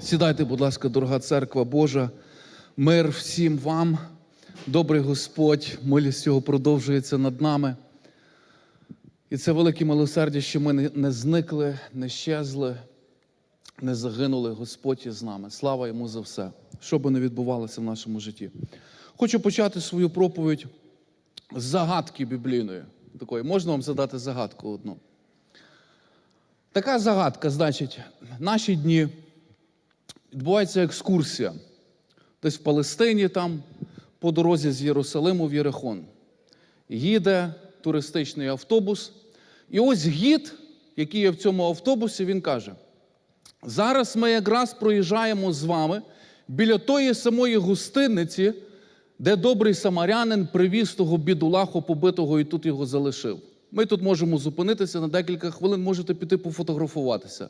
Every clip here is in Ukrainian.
Сідайте, будь ласка, дорога церква Божа, мир всім вам, добрий Господь, милість Його продовжується над нами. І це велике милосердя, що ми не- зникли, не щезли, не загинули. Господь із нами. Слава йому за все, що би не відбувалося в нашому житті. Хочу почати свою проповідь з загадки біблійної. Такої. Можна вам задати загадку одну? Така загадка, значить, наші дні відбувається екскурсія. Десь в Палестині, там, по дорозі з Єрусалиму в Єрихон. Їде туристичний автобус. І ось гід, який є в цьому автобусі, він каже: зараз ми якраз проїжджаємо з вами біля тої самої гостиниці, де добрий самарянин привіз того бідулаху побитого і тут його залишив. Ми тут можемо зупинитися на декілька хвилин, можете піти пофотографуватися.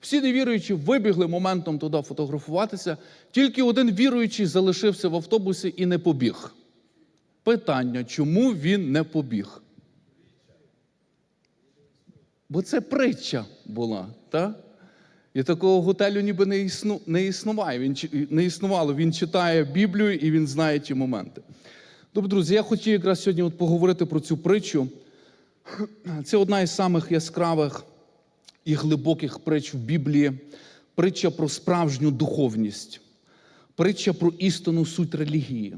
Всі невіруючі вибігли моментом туди фотографуватися, тільки один віруючий залишився в автобусі і не побіг. Питання, чому він не побіг? Бо це притча була, так? І такого готелю ніби не, існу, не існуває. Він, не існувало. Він читає Біблію і він знає ті моменти. Добре, друзі, я хотів якраз сьогодні от поговорити про цю притчу. Це одна із самих яскравих і глибоких притч в Біблії. Притча про справжню духовність, притча про істинну суть релігії,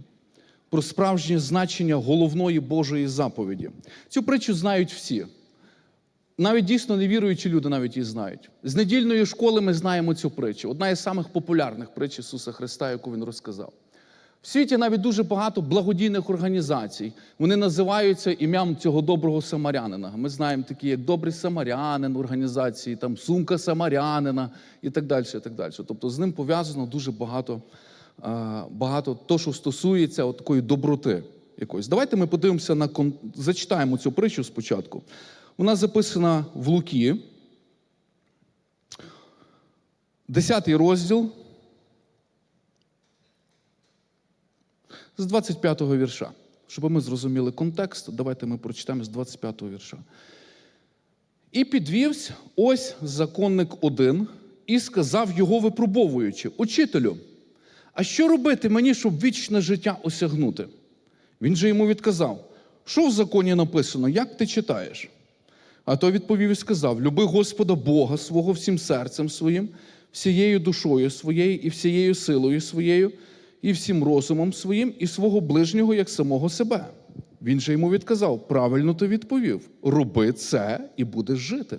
про справжнє значення головної Божої заповіді. Цю притчу знають всі. Навіть дійсно невіруючі люди навіть її знають. З недільної школи ми знаємо цю притчу. Одна із самих популярних притч Ісуса Христа, яку Він розказав. В світі навіть дуже багато благодійних організацій. Вони називаються ім'ям цього доброго самарянина. Ми знаємо такі, як Добрий самарянин, організації, там сумка самарянина і так далі. І так далі. Тобто з ним пов'язано дуже багато, е, багато то, що стосується от такої доброти якоїсь. Давайте ми подивимося на зачитаємо цю притчу спочатку. Вона записана в Луки, 10 розділ. З 25-го вірша. Щоб ми зрозуміли контекст, давайте ми прочитаємо з 25-го вірша. І підвівся ось законник один і сказав його випробовуючи: Учителю, а що робити мені, щоб вічне життя осягнути? Він же йому відказав: що в законі написано, як ти читаєш? А той відповів і сказав: Люби Господа Бога свого всім серцем своїм, всією душою своєю і всією силою своєю, і всім розумом своїм, і свого ближнього як самого себе. Він же йому відказав: правильно ти відповів: роби це і будеш жити.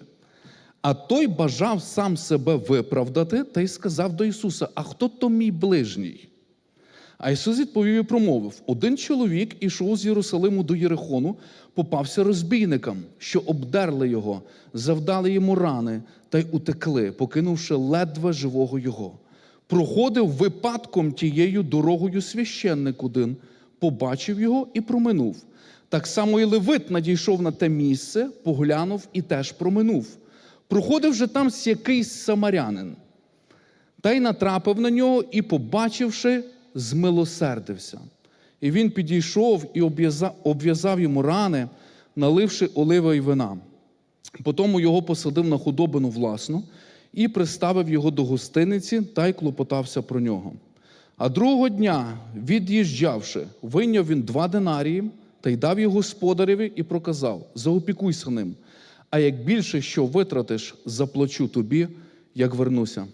А той бажав сам себе виправдати та й сказав до Ісуса: А хто то мій ближній? А Ісус відповів і промовив: один чоловік ішов з Єрусалиму до Єрихону, попався розбійникам, що обдерли його, завдали йому рани та й утекли, покинувши ледве живого його. Проходив випадком тією дорогою священник один, побачив його і проминув. Так само і Левит надійшов на те місце, поглянув і теж проминув. Проходив же там якийсь самарянин. Та й натрапив на нього і, побачивши, змилосердився. І він підійшов і обв'язав йому рани, наливши оливи й вина. Потім його посадив на худобину власну і приставив його до гостиниці та й клопотався про нього. А другого дня, від'їжджавши, вийняв він два динарії та й дав їх господареві і проказав: заопікуйся ним. А як більше що витратиш, заплачу тобі, як вернуся.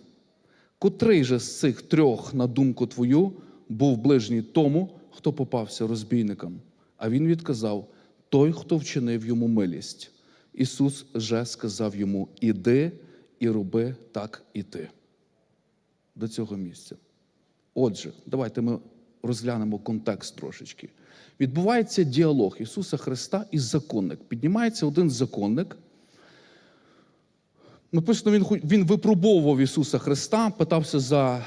Котрий же з цих трьох, на думку твою, був ближній тому, хто попався розбійникам? А він відказав: той, хто вчинив йому милість. Ісус же сказав йому: Іди і роби так і ти. До цього місця. Отже, давайте ми розглянемо контекст трошечки. Відбувається діалог Ісуса Христа із законник. Піднімається один законник. Написано, він, він випробовував Ісуса Христа, питався за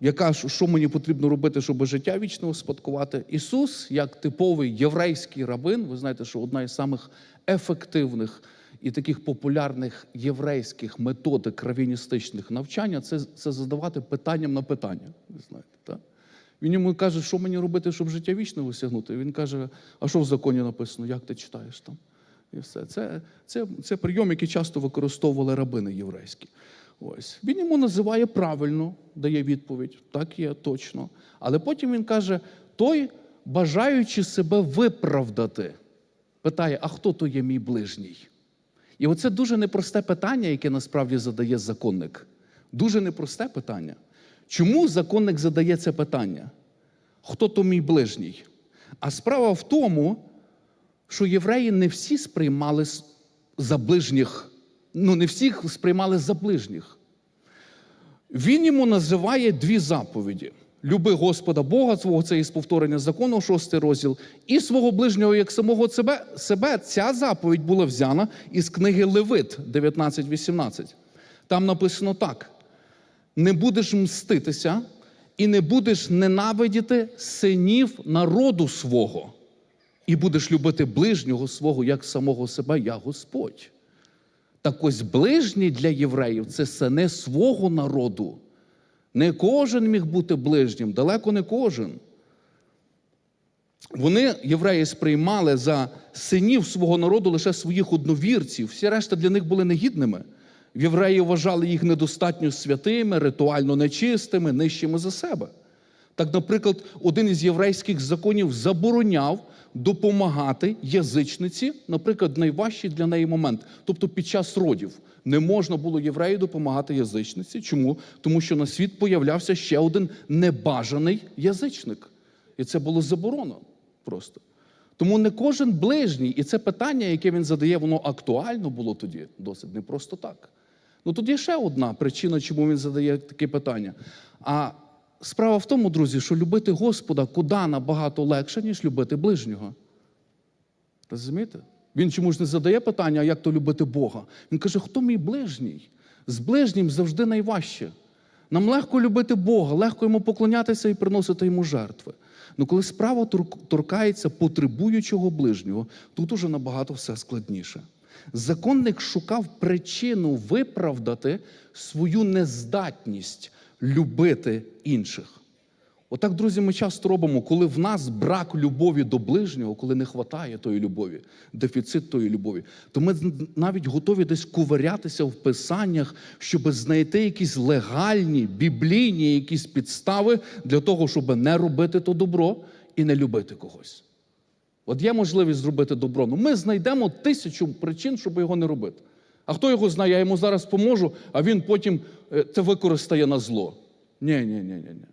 яка, що мені потрібно робити, щоб життя вічне успадкувати. Ісус, як типовий єврейський рабин, ви знаєте, що одна із самих ефективних і таких популярних єврейських методик равіністичних навчання це, це задавати питанням на питання. Ви знаєте, так? Він йому каже, що мені робити, щоб життя вічне осягнути. Він каже: а що в законі написано, як ти читаєш там? І все. Це, це, це прийом, який часто використовували рабини єврейські. Ось. Він йому називає правильно дає відповідь, так є точно. Але потім він каже: той, бажаючи себе виправдати, питає: а хто то є мій ближній? І оце дуже непросте питання, яке насправді задає законник. Дуже непросте питання. Чому законник задає це питання? Хто то мій ближній? А справа в тому, що євреї не всі сприймали за ближніх, ну не всіх сприймали за ближніх. Він йому називає дві заповіді: люби Господа Бога свого, це із повторення закону, шостий розділ, і свого ближнього як самого себе. себе. Ця заповідь була взяна із книги Левит 19.18. Там написано так: не будеш мститися і не будеш ненавидіти синів народу свого, і будеш любити ближнього свого як самого себе, я Господь. Так ось ближні для євреїв це сини свого народу. Не кожен міг бути ближнім, далеко не кожен. Вони, євреї, сприймали за синів свого народу лише своїх одновірців. Всі решта для них були негідними. Євреї вважали їх недостатньо святими, ритуально нечистими, нижчими за себе. Так, наприклад, один із єврейських законів забороняв допомагати язичниці, наприклад, найважчий для неї момент, тобто під час родів. Не можна було єврею допомагати язичниці. Чому? Тому що на світ появлявся ще один небажаний язичник. І це було заборонено просто. Тому не кожен ближній, і це питання, яке він задає, воно актуально було тоді досить не просто так. Ну тут є ще одна причина, чому він задає таке питання. А справа в тому, друзі, що любити Господа куди набагато легше, ніж любити ближнього. Розумієте? Він чому ж не задає питання, як то любити Бога? Він каже, хто мій ближній? З ближнім завжди найважче. Нам легко любити Бога, легко йому поклонятися і приносити йому жертви. Ну коли справа торкається потребуючого ближнього, тут уже набагато все складніше. Законник шукав причину виправдати свою нездатність любити інших. Отак, друзі, ми часто робимо, коли в нас брак любові до ближнього, коли не вистачає тої любові, дефіцит тої любові, то ми навіть готові десь ковирятися в писаннях, щоб знайти якісь легальні, біблійні якісь підстави для того, щоб не робити то добро і не любити когось. От є можливість зробити добро. Ну ми знайдемо тисячу причин, щоб його не робити. А хто його знає, я йому зараз поможу, а він потім е, це використає на зло. Ні, ні, ні, ні, ні.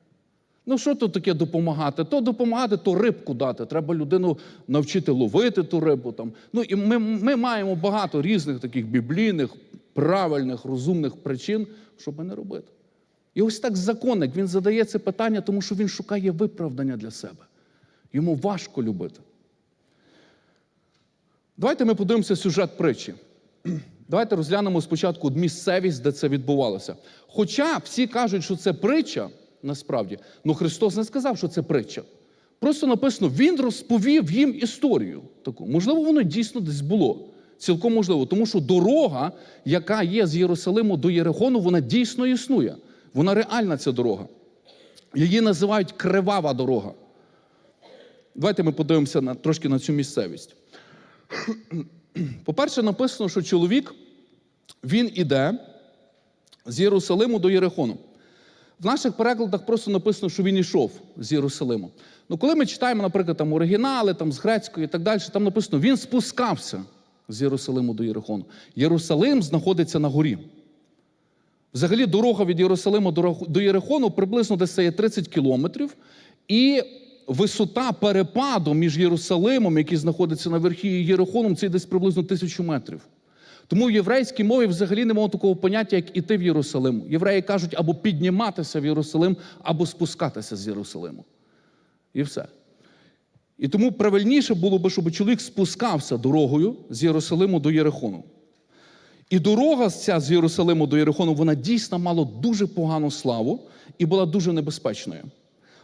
Ну, що тут таке допомагати? То допомагати, то рибку дати. Треба людину навчити ловити ту рибу. Там. Ну, і ми, ми маємо багато різних таких біблійних, правильних, розумних причин, щоб не робити. І ось так законник він задає це питання, тому що він шукає виправдання для себе. Йому важко любити. Давайте ми подивимося сюжет притчі. Давайте розглянемо спочатку місцевість, де це відбувалося. Хоча всі кажуть, що це притча, насправді, ну Христос не сказав, що це притча. Просто написано, Він розповів їм історію таку. Можливо, воно дійсно десь було. Цілком можливо, тому що дорога, яка є з Єрусалиму до Єрихону, вона дійсно існує. Вона реальна ця дорога. Її називають кривава дорога. Давайте ми подивимося на, трошки на цю місцевість. По-перше, написано, що чоловік він іде з Єрусалиму до Єрихону. В наших перекладах просто написано, що він йшов з Єрусалиму. Ну, коли ми читаємо, наприклад, там оригінали, там з грецької і так далі, там написано, він спускався з Єрусалиму до Єрихону. Єрусалим знаходиться на горі. Взагалі, дорога від Єрусалиму до Єрихону приблизно десь є 30 кілометрів, і висота перепаду між Єрусалимом, який знаходиться на верхі, і Єрихоном, це десь приблизно тисячу метрів. Тому в єврейській мові взагалі немає такого поняття, як іти в Єрусалим. Євреї кажуть або підніматися в Єрусалим, або спускатися з Єрусалиму. І все. І тому правильніше було би, щоб чоловік спускався дорогою з Єрусалиму до Єрихону. І дорога ця з Єрусалиму до Єрихону, вона дійсно мала дуже погану славу і була дуже небезпечною.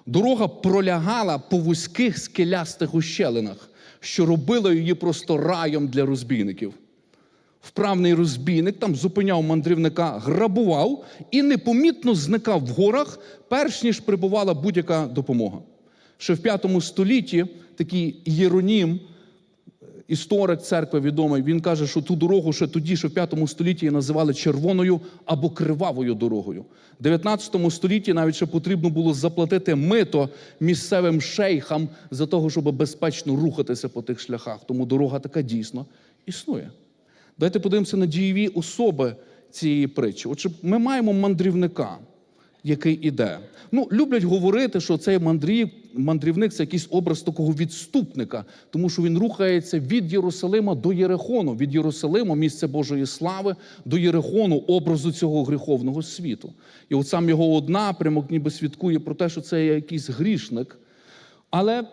Дорога пролягала по вузьких скелястих ущелинах, що робило її просто раєм для розбійників. Вправний розбійник там зупиняв мандрівника, грабував і непомітно зникав в горах, перш ніж прибувала будь-яка допомога. Ще в п'ятому столітті такий Єронім історик церкви відомий, він каже, що ту дорогу ще тоді, що в 5 столітті називали червоною або кривавою дорогою. В 19 столітті навіть ще потрібно було заплатити мито місцевим шейхам за того, щоб безпечно рухатися по тих шляхах. Тому дорога така дійсно існує. Давайте подивимося на дієві особи цієї притчі. Отже, ми маємо мандрівника, який іде. Ну, люблять говорити, що цей мандрів, мандрівник це якийсь образ такого відступника, тому що він рухається від Єрусалима до Єрихону, від Єрусалиму, місця Божої слави, до Єрихону, образу цього гріховного світу. І от сам його от напрямок ніби свідкує про те, що це якийсь грішник. Але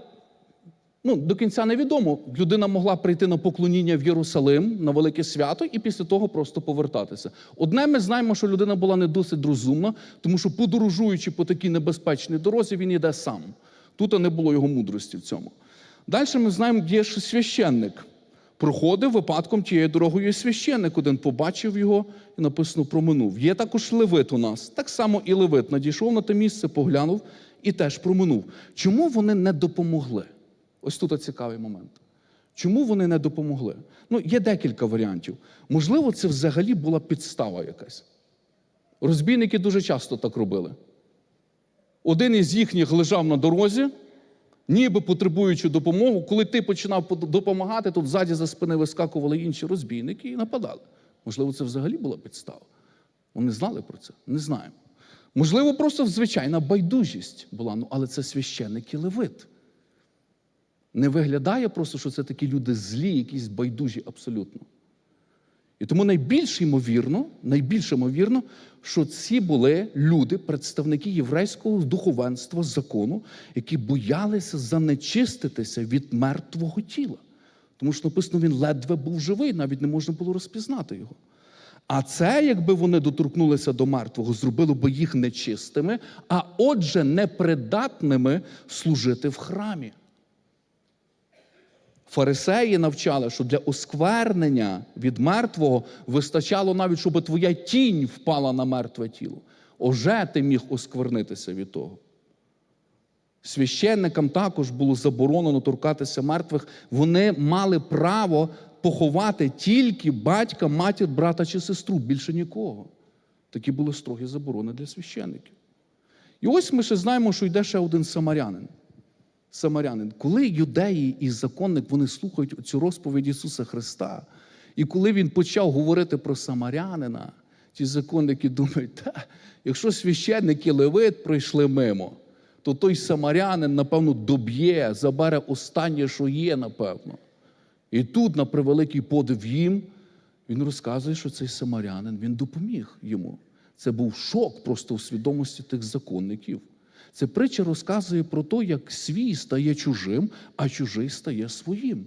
ну, до кінця невідомо. Людина могла прийти на поклоніння в Єрусалим на велике свято і після того просто повертатися. Одне ми знаємо, що людина була не досить розумна, тому що подорожуючи по такій небезпечній дорозі, він йде сам. Тут не було його мудрості в цьому. Далі ми знаємо, є ще священник. Проходив випадком тією дорогою священник один побачив його і написано проминув. Є також левит у нас. Так само і левит надійшов на те місце, поглянув і теж проминув. Чому вони не допомогли? Ось тут цікавий момент. Чому вони не допомогли? Ну, є декілька варіантів. Можливо, це взагалі була підстава якась. Розбійники дуже часто так робили. Один із їхніх лежав на дорозі, ніби потребуючи допомогу. Коли ти починав допомагати, тут ззаді за спини вискакували інші розбійники і нападали. Можливо, це взагалі була підстава. Вони знали про це? Не знаємо. Можливо, просто звичайна байдужість була, ну але це священник і левит. Не виглядає просто, що це такі люди злі, якісь байдужі абсолютно. І тому найбільш ймовірно, найбільш ймовірно, що ці були люди, представники єврейського духовенства, закону, які боялися занечиститися від мертвого тіла. Тому що написано, він ледве був живий, навіть не можна було розпізнати його. А це, якби вони доторкнулися до мертвого, зробило би їх нечистими, а отже, непридатними служити в храмі. Фарисеї навчали, що для осквернення від мертвого вистачало навіть, щоб твоя тінь впала на мертве тіло. Уже ти міг осквернитися від того. Священникам також було заборонено торкатися мертвих. Вони мали право поховати тільки батька, матір, брата чи сестру, більше нікого. Такі були строгі заборони для священників. І ось ми ще знаємо, що йде ще один самарянин самарянин. Коли юдеї і законник вони слухають цю розповідь Ісуса Христа, і коли Він почав говорити про самарянина, ті законники думають, та, якщо священник і левит пройшли мимо, то той самарянин, напевно, доб'є, забере останнє, що є, напевно. І тут, на превеликий подив їм, він розказує, що цей самарянин він допоміг йому. Це був шок просто у свідомості тих законників. Це притча розказує про те, як свій стає чужим, а чужий стає своїм.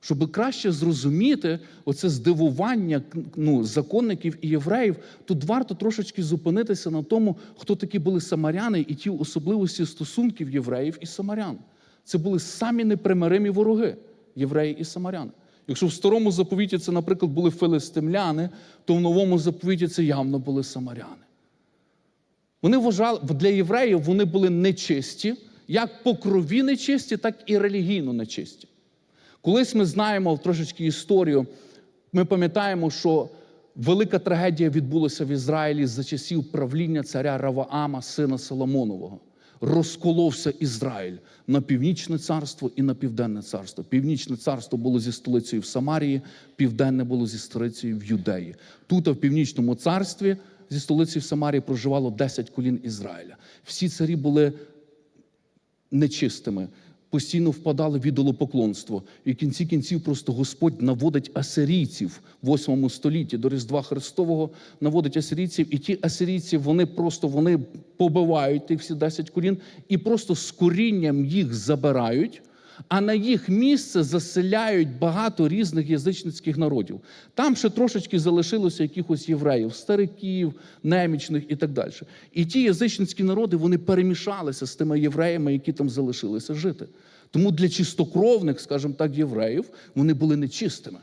Щоб краще зрозуміти оце здивування ну, законників і євреїв, тут варто трошечки зупинитися на тому, хто такі були самаряни і ті особливості стосунків євреїв і самарян. Це були самі непримиримі вороги євреї і самаряни. Якщо в старому заповіті це, наприклад, були филистимляни, то в новому заповіті це явно були самаряни. Вони вважали, для євреїв вони були нечисті, як по крові нечисті, так і релігійно нечисті. Колись ми знаємо трошечки історію, ми пам'ятаємо, що велика трагедія відбулася в Ізраїлі за часів правління царя Раваама, сина Соломонового. Розколовся Ізраїль на північне царство і на південне царство. Північне царство було зі столицею в Самарії, південне було зі столицею в Юдеї. Тут, в північному царстві, зі столиці в Самарії проживало 10 колін Ізраїля. Всі царі були нечистими, постійно впадали в ідолопоклонство. І в кінці кінців просто Господь наводить асирійців в 8 столітті до Різдва Христового, наводить асирійців, і ті асирійці вони просто вони побивають тих всі 10 колін і просто з корінням їх забирають. А на їх місце заселяють багато різних язичницьких народів. Там ще трошечки залишилося якихось євреїв, стариків, немічних і так далі. І ті язичницькі народи вони перемішалися з тими євреями, які там залишилися жити. Тому для чистокровних, скажімо так, євреїв вони були нечистими.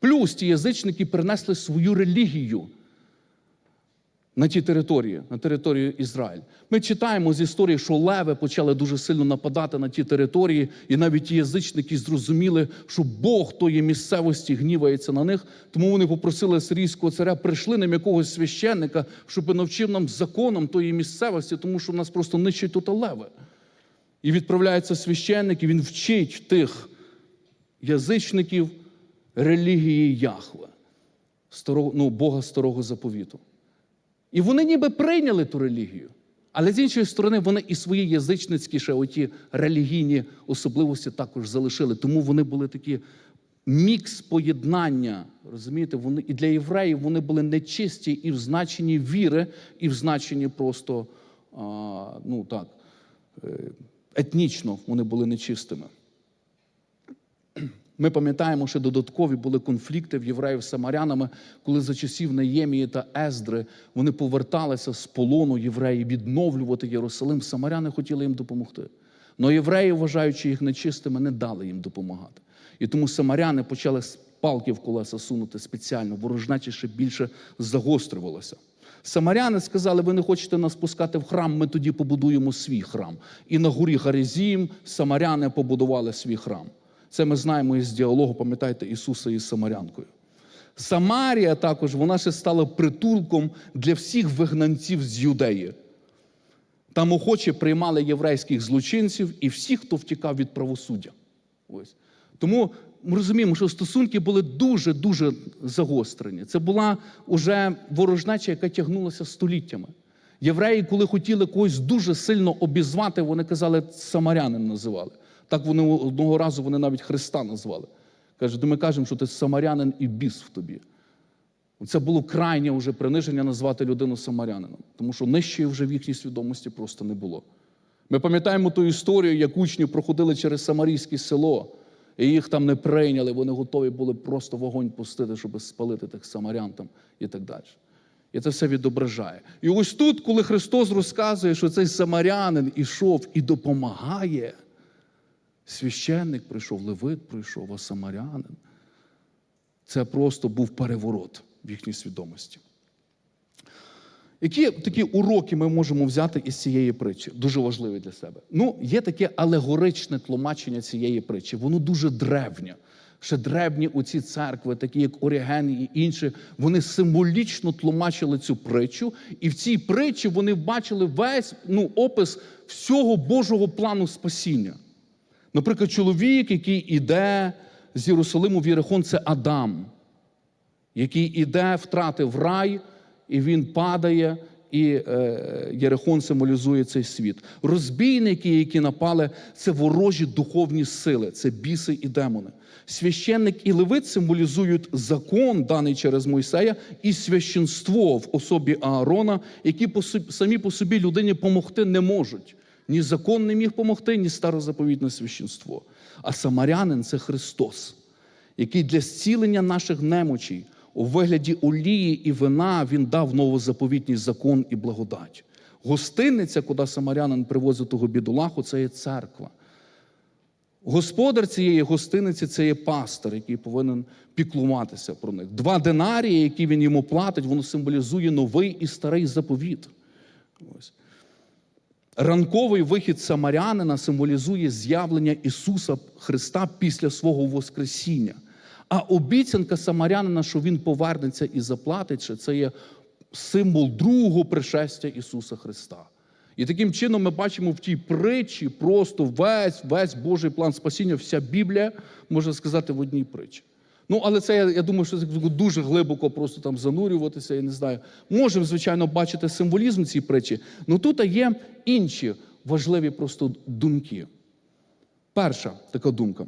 Плюс ті язичники принесли свою релігію. На тій території, на територію Ізраїль. Ми читаємо з історії, що леви почали дуже сильно нападати на ті території, і навіть ті язичники зрозуміли, що Бог тої місцевості гнівається на них. Тому вони попросили сирійського царя, прийшли нам якогось священника, щоб навчив нам законам тої місцевості, тому що в нас просто нищать тут леви. І відправляється священник, і він вчить тих язичників релігії Яхве, старого, ну, Бога старого заповіту. І вони ніби прийняли ту релігію. Але з іншої сторони, вони і свої язичницькі ще оті релігійні особливості також залишили. Тому вони були такі мікс поєднання. Розумієте, вони і для євреїв вони були нечисті і в значенні віри, і в значенні просто а, ну так, е, етнічно вони були нечистими. Ми пам'ятаємо, що додаткові були конфлікти в євреїв з самарянами, коли за часів Неємії та Ездри вони поверталися з полону євреї відновлювати Єрусалим. Самаряни хотіли їм допомогти. Але євреї, вважаючи їх нечистими, не дали їм допомагати. І тому самаряни почали палки в колеса сунути спеціально, ворожнечі ще більше загострювалося. Самаряни сказали, ви не хочете нас пускати в храм, ми тоді побудуємо свій храм. І на горі Гаризім самаряни побудували свій храм. Це ми знаємо із діалогу, пам'ятаєте, Ісуса із Самарянкою. Самарія також вона ще стала притулком для всіх вигнанців з юдеї. Там охоче приймали єврейських злочинців і всіх, хто втікав від правосуддя. Ось. Тому ми розуміємо, що стосунки були дуже-дуже загострені. Це була уже ворожнеча, яка тягнулася століттями. Євреї, коли хотіли когось дуже сильно обізвати, вони казали, самарянин називали. Так вони одного разу вони навіть Христа назвали. Каже, ми кажемо, що ти самарянин і біс в тобі. Це було крайнє вже приниження назвати людину самарянином, тому що нижчої вже в їхній свідомості просто не було. Ми пам'ятаємо ту історію, як учні проходили через Самарійське село, і їх там не прийняли, вони готові були просто вогонь пустити, щоб спалити тих самарян там і так далі. І це все відображає. І ось тут, коли Христос розказує, що цей самарянин ішов і допомагає, священник прийшов, левит прийшов, а самарянин. Це просто був переворот в їхній свідомості. Які такі уроки ми можемо взяти із цієї притчі? Дуже важливі для себе. Ну, є таке алегоричне тлумачення цієї притчі. Воно дуже древнє. Ще древні оці церкви, такі як Оріген і інші, вони символічно тлумачили цю притчу, і в цій притчі вони бачили весь ну, опис всього Божого плану спасіння. Наприклад, чоловік, який іде з Єрусалиму в Єрихон, це Адам, який іде, втратив рай, і він падає, і е, Єрихон символізує цей світ. Розбійники, які напали, це ворожі духовні сили, це біси і демони. Священник і левит символізують закон, даний через Мойсея, і священство в особі Аарона, які по самі по собі людині помогти не можуть. Ні закон не міг помогти, ні старозаповітне священство. А самарянин це Христос, який для зцілення наших немочей у вигляді олії і вина він дав новозаповітній закон і благодать. Гостинниця, куди самарянин привозить того бідолаху, це є церква. Господар цієї гостиниці це є пастор, який повинен піклуватися про них. Два динарії, які він йому платить, воно символізує новий і старий заповіт. Ось. Ранковий вихід самарянина символізує з'явлення Ісуса Христа після свого Воскресіння. А обіцянка самарянина, що Він повернеться і заплатить, це є символ другого пришестя Ісуса Христа. І таким чином ми бачимо в тій притчі просто весь весь Божий план спасіння, вся Біблія, можна сказати, в одній притчі. Ну, але це я, я думаю, що це дуже глибоко просто там занурюватися, я не знаю. Можемо, звичайно, бачити символізм цієї притчі, але тут є інші важливі просто думки. Перша така думка.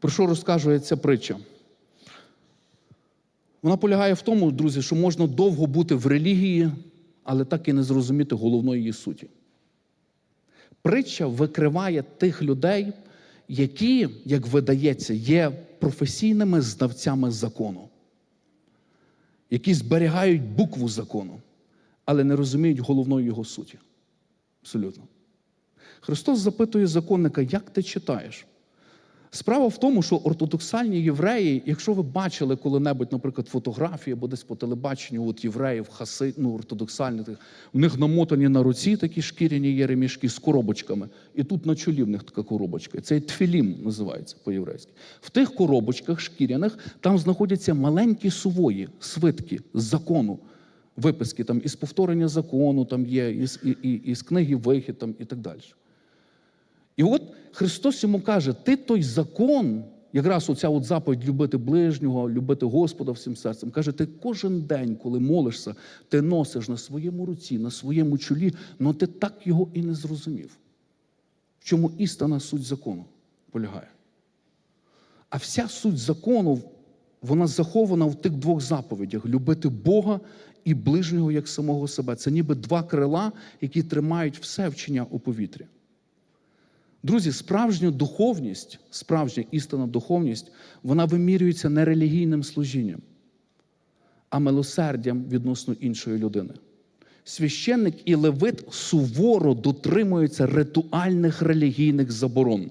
Про що розказує ця притча? Вона полягає в тому, друзі, що можна довго бути в релігії, але так і не зрозуміти головної її суті. Притча викриває тих людей, які, як видається, є професійними знавцями закону, які зберігають букву закону, але не розуміють головної його суті. Абсолютно. Христос запитує законника, як ти читаєш? Справа в тому, що ортодоксальні євреї, якщо ви бачили коли-небудь, наприклад, фотографії або десь по телебаченню от євреїв, хаси, ну, ортодоксальних, в них намотані на руці такі шкіряні є ремішки з коробочками. І тут на чолі в них така коробочка. Це тфілім називається по-єврейськи. В тих коробочках шкіряних там знаходяться маленькі сувої, свитки з закону. Виписки там із повторення закону, там є, із, і, і, із книги Вихід там, і так далі. І от Христос йому каже: ти той закон, якраз оця от заповідь любити ближнього, любити Господа всім серцем. Каже, ти кожен день, коли молишся, ти носиш на своєму руці, на своєму чолі, але ти так його і не зрозумів. В чому істина суть закону полягає. А вся суть закону, вона захована в тих двох заповідях: любити Бога і ближнього як самого себе. Це ніби два крила, які тримають все вчення у повітрі. Друзі, справжня духовність, справжня істинна духовність, вона вимірюється не релігійним служінням, а милосердям відносно іншої людини. Священник і левит суворо дотримуються ритуальних релігійних заборон,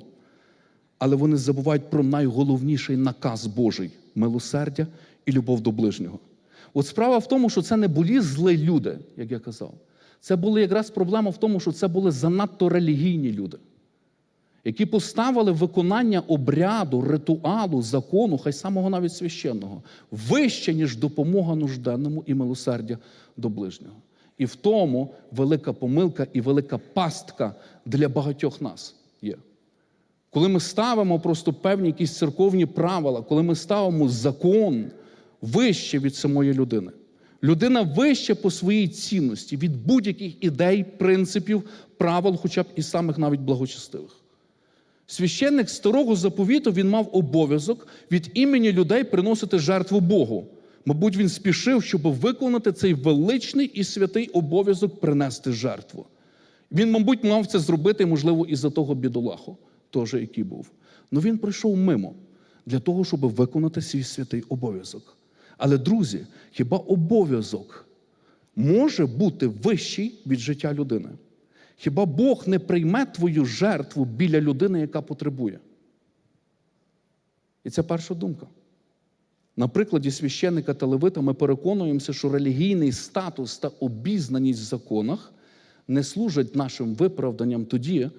але вони забувають про найголовніший наказ Божий милосердя і любов до ближнього. От справа в тому, що це не були злі люди, як я казав. Це була якраз проблема в тому, що це були занадто релігійні люди які поставили виконання обряду, ритуалу, закону, хай самого навіть священного, вище, ніж допомога нужденному і милосердя до ближнього. І в тому велика помилка і велика пастка для багатьох нас є. Коли ми ставимо просто певні якісь церковні правила, коли ми ставимо закон вище від самої людини. Людина вище по своїй цінності від будь-яких ідей, принципів, правил, хоча б і самих навіть благочестивих. Священник старого заповіту він мав обов'язок від імені людей приносити жертву Богу. Мабуть, він спішив, щоб виконати цей величний і святий обов'язок принести жертву. Він, мабуть, мав це зробити, можливо, і за того бідолаху, теж який був. Але він прийшов мимо для того, щоб виконати свій святий обов'язок. Але, друзі, хіба обов'язок може бути вищий від життя людини? Хіба Бог не прийме твою жертву біля людини, яка потребує? І це перша думка. На прикладі священника та левита ми переконуємося, що релігійний статус та обізнаність в законах не служать нашим виправданням тоді,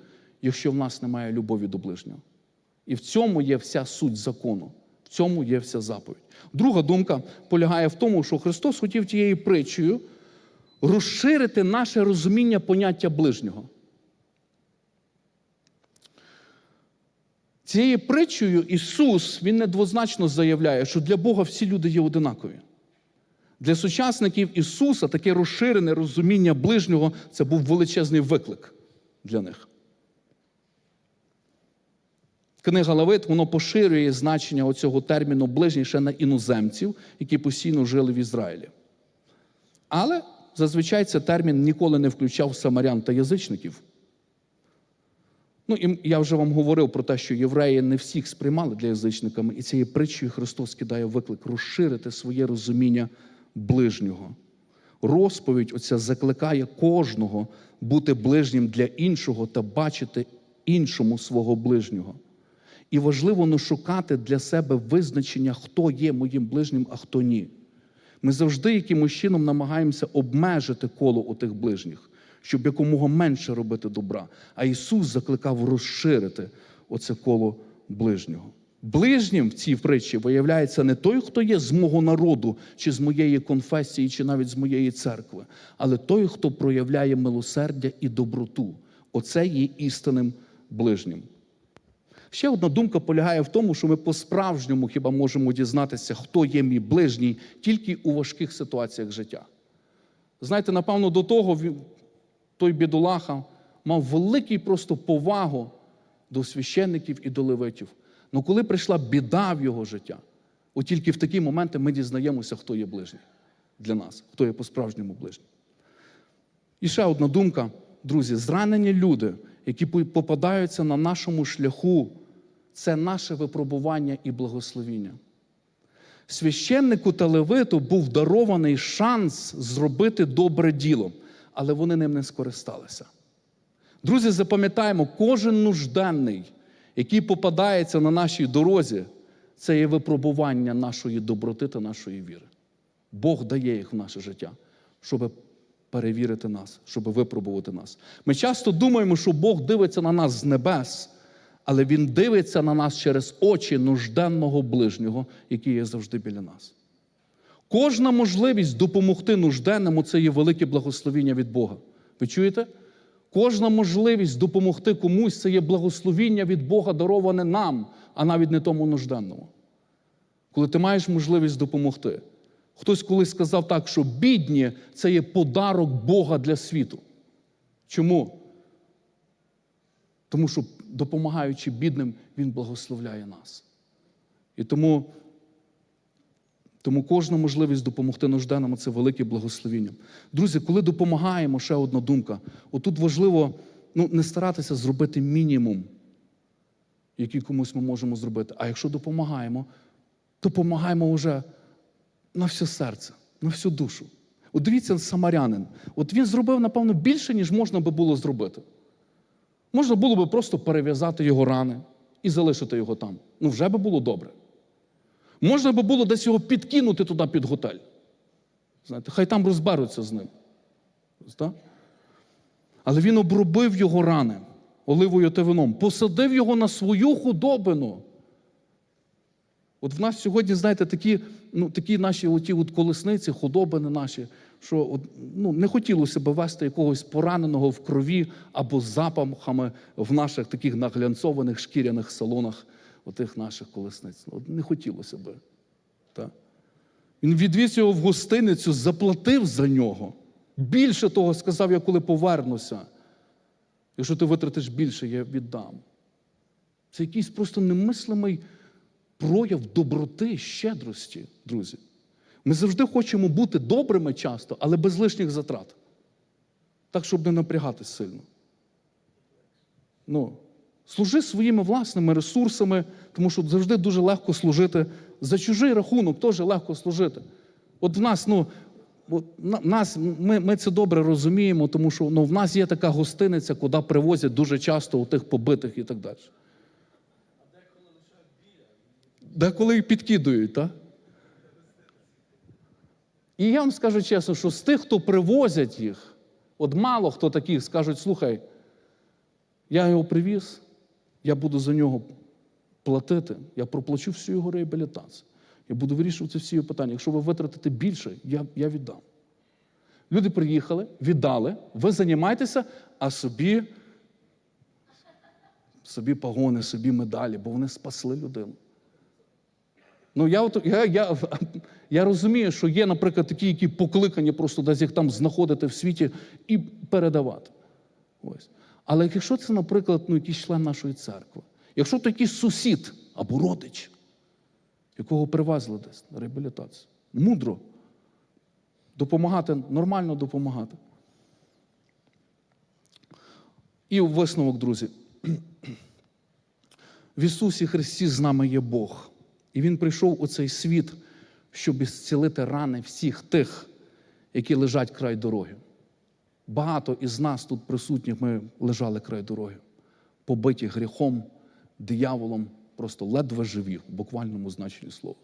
якщо в нас немає любові до ближнього. І в цьому є вся суть закону, в цьому є вся заповідь. Друга думка полягає в тому, що Христос хотів тією притчею розширити наше розуміння поняття ближнього. Цією притчею Ісус Він недвозначно заявляє, що для Бога всі люди є одинакові. Для сучасників Ісуса таке розширене розуміння ближнього це був величезний виклик для них. Книга Лавит воно поширює значення оцього терміну ближній ще на іноземців, які постійно жили в Ізраїлі. Але зазвичай цей термін ніколи не включав самарян та язичників. Ну, і я вже вам говорив про те, що євреї не всіх сприймали для язичниками, і цією притчею Христос кидає виклик розширити своє розуміння ближнього. Розповідь оця закликає кожного бути ближнім для іншого та бачити іншому свого ближнього. І важливо не шукати для себе визначення, хто є моїм ближнім, а хто ні. Ми завжди якимось чином намагаємося обмежити коло у тих ближніх, щоб якомога менше робити добра. А Ісус закликав розширити оце коло ближнього. Ближнім в цій притчі виявляється не той, хто є з мого народу, чи з моєї конфесії, чи навіть з моєї церкви, але той, хто проявляє милосердя і доброту. Оце є істинним ближнім. Ще одна думка полягає в тому, що ми по-справжньому хіба можемо дізнатися, хто є мій ближній, тільки у важких ситуаціях життя. Знаєте, напевно, до того той бідолаха мав великий просто повагу до священників і до левитів. Але коли прийшла біда в його життя, от тільки в такі моменти ми дізнаємося, хто є ближній для нас, хто є по-справжньому ближній. І ще одна думка, друзі, зранені люди, які попадаються на нашому шляху це наше випробування і благословіння. Священнику та левиту був дарований шанс зробити добре діло, але вони ним не скористалися. Друзі, запам'ятаємо, кожен нужденний, який попадається на нашій дорозі, це є випробування нашої доброти та нашої віри. Бог дає їх в наше життя, щоб перевірити нас, щоб випробувати нас. Ми часто думаємо, що Бог дивиться на нас з небес, але Він дивиться на нас через очі нужденного ближнього, який є завжди біля нас. Кожна можливість допомогти нужденному це є велике благословіння від Бога. Ви чуєте? Кожна можливість допомогти комусь це є благословіння від Бога, дароване нам, а навіть не тому нужденному. Коли ти маєш можливість допомогти. Хтось колись сказав так, що бідні це є подарок Бога для світу. Чому? Тому що, допомагаючи бідним, Він благословляє нас. І тому, тому кожна можливість допомогти нужденному це велике благословіння. Друзі, коли допомагаємо, ще одна думка. Отут важливо ну, не старатися зробити мінімум, який комусь ми можемо зробити. А якщо допомагаємо, допомагаємо вже на все серце, на всю душу. От дивіться, самарянин. От він зробив, напевно, більше, ніж можна би було зробити. Можна було би просто перев'язати його рани і залишити його там. Ну, вже би було добре. Можна би було десь його підкинути туди під готель. Знаєте, хай там розберуться з ним. Так? Але він обробив його рани оливою та вином, посадив його на свою худобину. От в нас сьогодні, знаєте, такі, ну, такі наші оті от колесниці, худобини наші, що ну, не хотілося б вести якогось пораненого в крові або запахами в наших таких наглянцованих шкіряних салонах отих наших колесниць. От не хотілося би. Так? Він відвіз його в гостиницю, заплатив за нього. Більше того, сказав, я коли повернуся. Якщо ти витратиш більше, я віддам. Це якийсь просто немислимий прояв доброти, щедрості, друзі. Ми завжди хочемо бути добрими часто, але без лишніх затрат. Так, щоб не напрягатись сильно. Ну, служи своїми власними ресурсами, тому що завжди дуже легко служити. За чужий рахунок теж легко служити. От в нас, ну, от на- нас, ми, ми це добре розуміємо, тому що ну, в нас є така гостиниця, куди привозять дуже часто у тих побитих і так далі. А Деколи і підкидують, так? І я вам скажу чесно, що з тих, хто привозять їх, от мало хто таких скажуть, слухай, я його привіз, я буду за нього платити, я проплачу всю його реабілітацію. Я буду вирішувати всі його питання. Якщо ви витратите більше, я, я віддам. Люди приїхали, віддали, ви займаєтеся, а собі, собі погони, собі медалі, бо вони спасли людину. Ну, я, я, я, я розумію, що є, наприклад, такі, які покликані просто десь їх там знаходити в світі і передавати. Ось. Але якщо це, наприклад, ну, якийсь член нашої церкви, якщо то якийсь сусід або родич, якого привезли десь на реабілітацію, мудро допомагати, нормально допомагати. І висновок, друзі, в Ісусі Христі з нами є Бог. І Він прийшов у цей світ, щоб зцілити рани всіх тих, які лежать край дороги. Багато із нас тут присутніх ми лежали край дороги, побиті гріхом, дияволом, просто ледве живі, в буквальному значенні слова.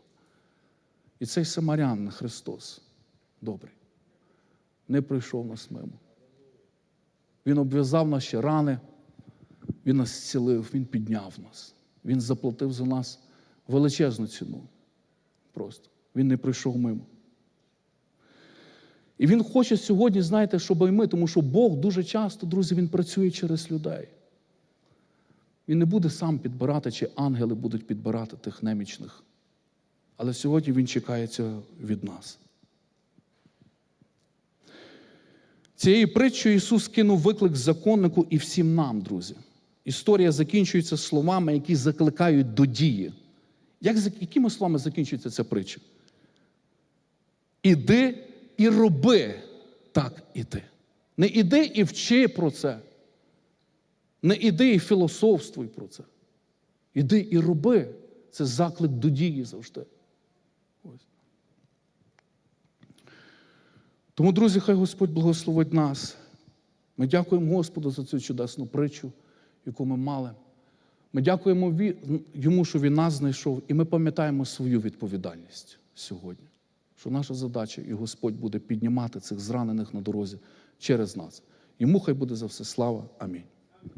І цей самарян Христос, добрий, не прийшов нас мимо. Він обв'язав наші рани, Він нас зцілив, Він підняв нас. Він заплатив за нас величезну ціну. Просто. Він не прийшов мимо. І він хоче сьогодні, знаєте, щоб і ми, тому що Бог дуже часто, друзі, Він працює через людей. Він не буде сам підбирати, чи ангели будуть підбирати тих немічних. Але сьогодні Він чекає цього від нас. Цією притчою Ісус кинув виклик законнику і всім нам, друзі. Історія закінчується словами, які закликають до дії. Як, якими словами закінчується ця притча? Іди і роби так і ти. Не іди і вчи про це. Не іди і філософствуй про це. Іди і роби. Це заклик до дії завжди. Тому, друзі, хай Господь благословить нас. Ми дякуємо Господу за цю чудесну притчу, яку ми мали. Ми дякуємо йому, що він нас знайшов, і ми пам'ятаємо свою відповідальність сьогодні. Що наша задача, і Господь буде піднімати цих зранених на дорозі через нас. Йому хай буде за все слава. Амінь.